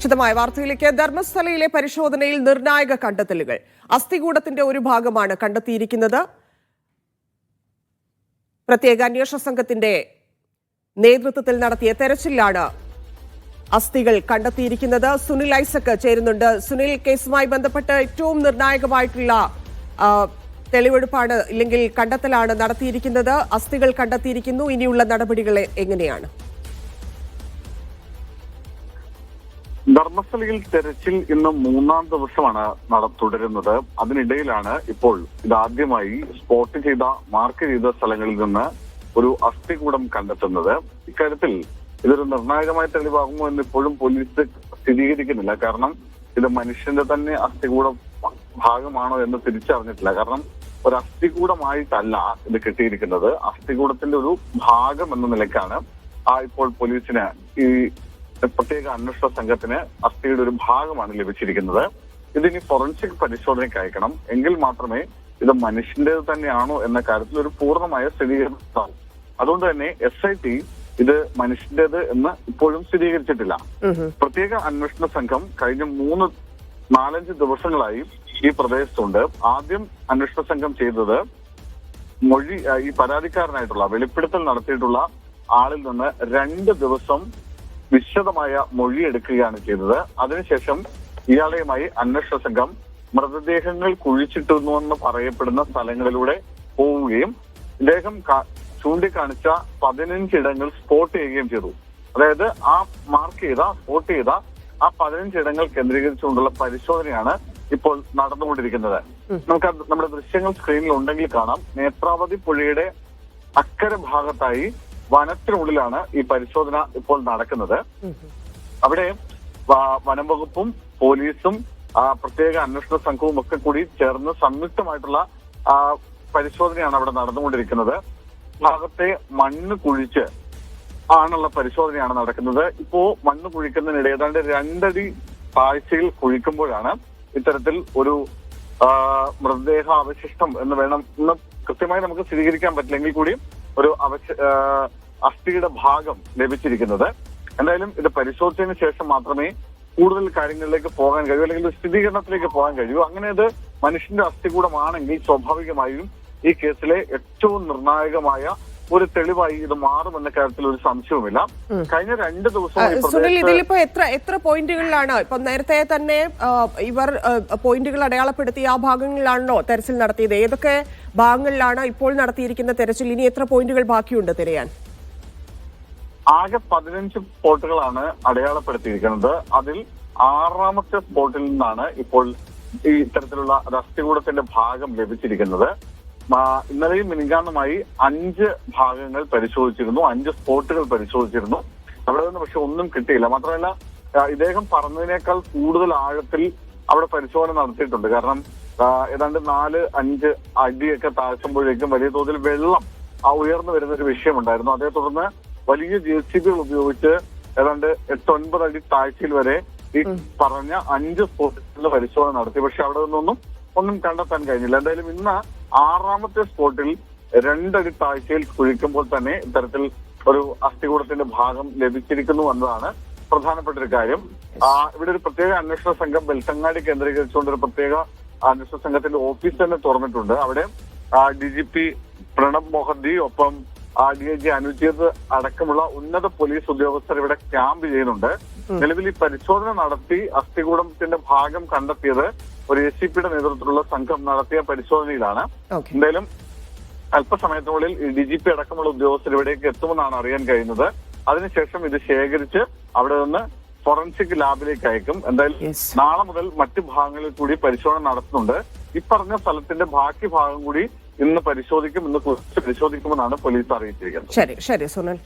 വിശദമായ വാർത്തയിലേക്ക്. ധർമ്മസ്ഥലയിലെ പരിശോധനയിൽ നിർണായക കണ്ടെത്തലുകൾ. അസ്ഥികൂടത്തിന്റെ ഒരു ഭാഗമാണ് കണ്ടെത്തിയിരിക്കുന്നത്. പ്രത്യേക അന്വേഷണ സംഘത്തിന്റെ നേതൃത്വത്തിൽ നടത്തിയ തെരച്ചിലാണ് അസ്ഥികൾ കണ്ടെത്തിയിരിക്കുന്നത്. സുനിൽ ഐസക് ചേരുന്നുണ്ട്. സുനിൽ കേസുമായി ബന്ധപ്പെട്ട് ഏറ്റവും നിർണായകമായിട്ടുള്ള തെളിവെടുപ്പാണ് ഇല്ലെങ്കിൽ കണ്ടെത്തലാണ് നടത്തിയിരിക്കുന്നത്. അസ്ഥികൾ കണ്ടെത്തിയിരിക്കുന്നു. ഇനിയുള്ള നടപടികൾ എങ്ങനെയാണ്? ധർമ്മസ്ഥലയിൽ തെരച്ചിൽ ഇന്ന് മൂന്നാം ദിവസമാണ് നട തുടരുന്നത്. അതിനിടയിലാണ് ഇപ്പോൾ ഇതാദ്യമായി സ്പോട്ട് ചെയ്ത മാർക്ക് ചെയ്ത സ്ഥലങ്ങളിൽ നിന്ന് ഒരു അസ്ഥികൂടം കണ്ടെത്തുന്നത്. ഇക്കാര്യത്തിൽ ഇതൊരു നിർണായകമായ തെളിവാകുമോ എന്ന് ഇപ്പോഴും പോലീസ് സ്ഥിരീകരിക്കുന്നില്ല. കാരണം ഇത് മനുഷ്യന്റെ തന്നെ അസ്ഥികൂടം ഭാഗമാണോ എന്ന് തിരിച്ചറിഞ്ഞിട്ടില്ല. കാരണം ഒരു അസ്ഥികൂടമായിട്ടല്ല ഇത് കിട്ടിയിരിക്കുന്നത്. അസ്ഥികൂടത്തിന്റെ ഒരു ഭാഗം എന്ന നിലയ്ക്കാണ് ആ ഇപ്പോൾ പോലീസിന് ഈ പ്രത്യേക അന്വേഷണ സംഘത്തിന് അസ്ഥിയുടെ ഒരു ഭാഗമാണ് ലഭിച്ചിരിക്കുന്നത്. ഇതിനി ഫോറൻസിക് പരിശോധനയ്ക്ക് അയക്കണം. എങ്കിൽ മാത്രമേ ഇത് മനുഷ്യന്റേത് തന്നെയാണോ എന്ന കാര്യത്തിൽ ഒരു പൂർണമായ സ്ഥിരീകരണം. അതുകൊണ്ട് തന്നെ എസ് ഐ ടി ഇത് മനുഷ്യന്റേത് എന്ന് ഇപ്പോഴും സ്ഥിരീകരിച്ചിട്ടില്ല. പ്രത്യേക അന്വേഷണ സംഘം കഴിഞ്ഞ മൂന്ന് നാലഞ്ച് ദിവസങ്ങളായി ഈ പ്രദേശത്തുണ്ട്. ആദ്യം അന്വേഷണ സംഘം ചെയ്തത് മൊഴി ഈ പരാതിക്കാരനായിട്ടുള്ള വെളിപ്പെടുത്തൽ നടത്തിയിട്ടുള്ള ആളിൽ നിന്ന് രണ്ട് ദിവസം വിശദമായ മൊഴിയെടുക്കുകയാണ് ചെയ്തത്. അതിനുശേഷം ഇയാളെയുമായി അന്വേഷണ സംഘം മൃതദേഹങ്ങൾ കുഴിച്ചിട്ടുന്നുവെന്ന് പറയപ്പെടുന്ന സ്ഥലങ്ങളിലൂടെ പോവുകയും ഇദ്ദേഹം ചൂണ്ടിക്കാണിച്ച പതിനഞ്ചിടങ്ങൾ സ്പോട്ട് ചെയ്യുകയും ചെയ്തു. അതായത് ആ മാർക്ക് ചെയ്ത സ്പോട്ട് ചെയ്ത ആ പതിനഞ്ചിടങ്ങൾ കേന്ദ്രീകരിച്ചുകൊണ്ടുള്ള പരിശോധനയാണ് ഇപ്പോൾ നടന്നുകൊണ്ടിരിക്കുന്നത്. നമുക്ക് നമ്മുടെ ദൃശ്യങ്ങൾ സ്ക്രീനിൽ ഉണ്ടെങ്കിൽ കാണാം. നേത്രാവതി പുഴയുടെ അക്കരെ ഭാഗത്തായി വനത്തിനുള്ളിലാണ് ഈ പരിശോധന ഇപ്പോൾ നടക്കുന്നത്. അവിടെ വനം വകുപ്പും പോലീസും പ്രത്യേക അന്വേഷണ സംഘവും ഒക്കെ കൂടി ചേർന്ന് സംയുക്തമായിട്ടുള്ള പരിശോധനയാണ് അവിടെ നടന്നുകൊണ്ടിരിക്കുന്നത്. ഭാഗത്തെ മണ്ണ് കുഴിച്ച് ആണുള്ള പരിശോധനയാണ് നടക്കുന്നത്. ഇപ്പോ മണ്ണ് കുഴിക്കുന്നതിനിടെ ഏതാണ്ട് രണ്ടടി താഴ്ചയിൽ കുഴിക്കുമ്പോഴാണ് ഇത്തരത്തിൽ ഒരു മൃതദേഹ അവശിഷ്ടം എന്ന് വേണം എന്ന് കൃത്യമായി നമുക്ക് സ്ഥിരീകരിക്കാൻ പറ്റില്ലെങ്കിൽ കൂടി ഒരു അവശ അസ്ഥിയുടെ ഭാഗം ലഭിച്ചിരിക്കുന്നത്. എന്തായാലും ഇത് പരിശോധിച്ചതിന് ശേഷം മാത്രമേ കൂടുതൽ കാര്യങ്ങളിലേക്ക് പോകാൻ കഴിയൂ അല്ലെങ്കിൽ സ്ഥിരീകരണത്തിലേക്ക് പോകാൻ കഴിയൂ. അങ്ങനെ അത് മനുഷ്യന്റെ അസ്ഥി അസ്ഥികൂടമാണെങ്കിൽ സ്വാഭാവികമായും ഈ കേസിലെ ഏറ്റവും നിർണായകമായ ഒരു തെളിവായി ഇത് മാറുമെന്ന കാര്യത്തിൽ ഒരു സംശയവുമില്ല. കഴിഞ്ഞ രണ്ട് ദിവസം സുനിൽ ഇതിലിപ്പോ എത്ര എത്ര പോയിന്റുകളിലാണ്? ഇപ്പൊ നേരത്തെ തന്നെ ഇവർ പോയിന്റുകൾ അടയാളപ്പെടുത്തി ആ ഭാഗങ്ങളിലാണല്ലോ തെരച്ചിൽ നടത്തിയത്. ഏതൊക്കെ ഭാഗങ്ങളിലാണ് ഇപ്പോൾ നടത്തിയിരിക്കുന്ന തെരച്ചിൽ? ഇനി എത്ര പോയിന്റുകൾ ബാക്കിയുണ്ട് തിരയാൻ? ആകെ പതിനഞ്ച് സ്പോട്ടുകളാണ് അടയാളപ്പെടുത്തിയിരിക്കുന്നത്. അതിൽ ആറാമത്തെ സ്പോട്ടിൽ നിന്നാണ് ഇപ്പോൾ ഈ ഇത്തരത്തിലുള്ള രസ്തികൂടത്തിന്റെ ഭാഗം ലഭിച്ചിരിക്കുന്നത്. ഇന്നലെയും മിനിങ്ങാന്നുമായി അഞ്ച് ഭാഗങ്ങൾ പരിശോധിച്ചിരുന്നു അഞ്ച് സ്പോട്ടുകൾ പരിശോധിച്ചിരുന്നു. അവിടെ നിന്ന് പക്ഷെ ഒന്നും കിട്ടിയില്ല. മാത്രമല്ല ഇദ്ദേഹം പറഞ്ഞതിനേക്കാൾ കൂടുതൽ ആഴത്തിൽ അവിടെ പരിശോധന നടത്തിയിട്ടുണ്ട്. കാരണം ഏതാണ്ട് നാല് അഞ്ച് അടിയൊക്കെ താഴ്ത്തുമ്പോഴേക്കും വലിയ തോതിൽ വെള്ളം ആ ഉയർന്നു വരുന്ന ഒരു വിഷയമുണ്ടായിരുന്നു. അതേ തുടർന്ന് വലിയ ജെ സി ബികൾ ഉപയോഗിച്ച് ഏതാണ്ട് എട്ട് ഒൻപത് അടി താഴ്ചയിൽ വരെ ഈ പറഞ്ഞ അഞ്ച് സ്പോട്ടുകളിൽ പരിശോധന നടത്തി. പക്ഷെ അവിടെ നിന്നൊന്നും ഒന്നും കണ്ടെത്താൻ കഴിഞ്ഞില്ല. എന്തായാലും ഇന്ന് ആറാമത്തെ സ്പോട്ടിൽ രണ്ടടി താഴ്ചയിൽ കുഴിക്കുമ്പോൾ തന്നെ ഇത്തരത്തിൽ ഒരു അസ്ഥികൂടത്തിന്റെ ഭാഗം ലഭിച്ചിരിക്കുന്നു എന്നതാണ് പ്രധാനപ്പെട്ട ഒരു കാര്യം. ആ, ഇവിടെ ഒരു പ്രത്യേക അന്വേഷണ സംഘം ബെൽത്തങ്ങാടി കേന്ദ്രീകരിച്ചുകൊണ്ട് ഒരു പ്രത്യേക അന്വേഷണ സംഘത്തിന്റെ ഓഫീസ് തന്നെ തുറന്നിട്ടുണ്ട്. അവിടെ D G P Pranab Mohanty ഒപ്പം ഡി ഐ ജി അടക്കമുള്ള ഉന്നത പോലീസ് ഉദ്യോഗസ്ഥർ ഇവിടെ ക്യാമ്പ് ചെയ്യുന്നുണ്ട്. നിലവിൽ ഈ പരിശോധന നടത്തി അസ്ഥികൂടത്തിന്റെ ഭാഗം കണ്ടെത്തിയത് ഒരു എസ് സി പിയുടെ നേതൃത്വത്തിലുള്ള സംഘം നടത്തിയ പരിശോധനയിലാണ്. എന്തായാലും അല്പസമയത്തിനുള്ളിൽ ഡി ജി പി അടക്കമുള്ള ഉദ്യോഗസ്ഥർ ഇവിടേക്ക് എത്തുമെന്നാണ് അറിയാൻ കഴിയുന്നത്. അതിനുശേഷം ഇത് ശേഖരിച്ച് അവിടെ നിന്ന് ഫോറൻസിക് ലാബിലേക്ക് അയക്കും. എന്തായാലും നാളെ മുതൽ മറ്റു ഭാഗങ്ങളിൽ കൂടി പരിശോധന നടത്തുന്നുണ്ട്. ഇപ്പറഞ്ഞ സ്ഥലത്തിന്റെ ബാക്കി ഭാഗം കൂടി ഇന്ന് പരിശോധിക്കും ഇന്ന് പരിശോധിക്കുമെന്നാണ് പോലീസ് അറിയിച്ചിരിക്കുന്നത്. ശരി ശരി സുനിൽ.